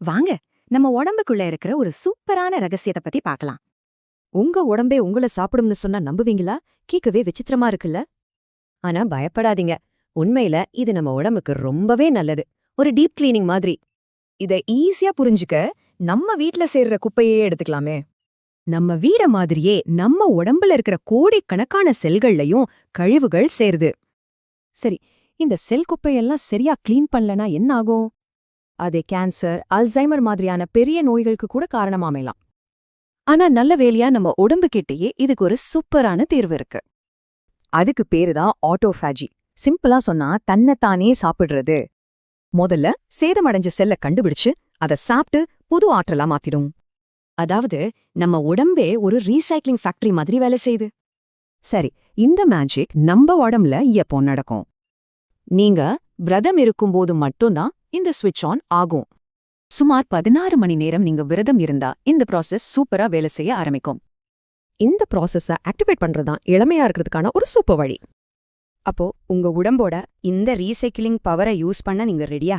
வாங்க நம்ம உடம்புக்குள்ள இருக்கிற ஒரு சூப்பரான ரகசியத்தை பத்தி பார்க்கலாம். உங்க உடம்பே உங்கள சாப்பிடும்னு சொன்னா நம்புவீங்களா? கேட்கவே விசித்திரமா இருக்குல்ல? ஆனா பயப்படாதீங்க. உண்மையில இது நம்ம உடம்புக்கு ரொம்பவே நல்லது. ஒரு டீப் கிளீனிங் மாதிரி. இத ஈஸியா புரிஞ்சுக்க நம்ம வீட்ல சேர்ற குப்பையே எடுத்துக்கலாமே. நம்ம வீட மாதிரியே நம்ம உடம்புல இருக்கிற கோடிக்கணக்கான செல்கள்லயும் கழிவுகள் சேருது. சரி இந்த செல் குப்பையெல்லாம் சரியா கிளீன் பண்ணலனா என்ன ஆகும்? அது கேன்சர் அல்சைமர் மாதிரியான பெரிய நோய்களுக்கு கூட காரணமா ஆனா நல்ல வேலையா நம்ம உடம்புகிட்டயே இதுக்கு ஒரு சூப்பரான தீர்வு இருக்கு. அதுக்கு பேரு தான் ஆட்டோஃபாஜி சிம்பிளா சொன்னா தன்னைத்தானே சாப்பிடுறது. முதல்ல சேதமடைஞ்ச செல்ல கண்டுபிடிச்சு அதை சாப்பிட்டு புது ஆற்றலா மாத்திடும். அதாவது நம்ம உடம்பே ஒரு ரீசைக்ளிங் ஃபேக்டரி மாதிரி வேலை செய்யுது. சரி இந்த மேஜிக் நம்ம உடம்புல எப்போ நடக்கும்? நீங்க விரதம் இருக்கும்போது மட்டும்தான் இந்த ஸ்விட்ச் ஆன் ஆகும். சுமார் பதினாறு மணி நேரம் நீங்க விரதம் இருந்தா இந்த ப்ராசஸ் சூப்பரா வேலை செய்ய ஆரம்பிக்கும். இந்த ப்ராசஸ ஆக்டிவேட் பண்றதுதான் இளமையா இருக்கிறதுக்கான ஒரு சூப்பர் வழி. அப்போ உங்க உடம்போட இந்த ரீசைக்கிளிங் பவரை யூஸ் பண்ண நீங்க ரெடியா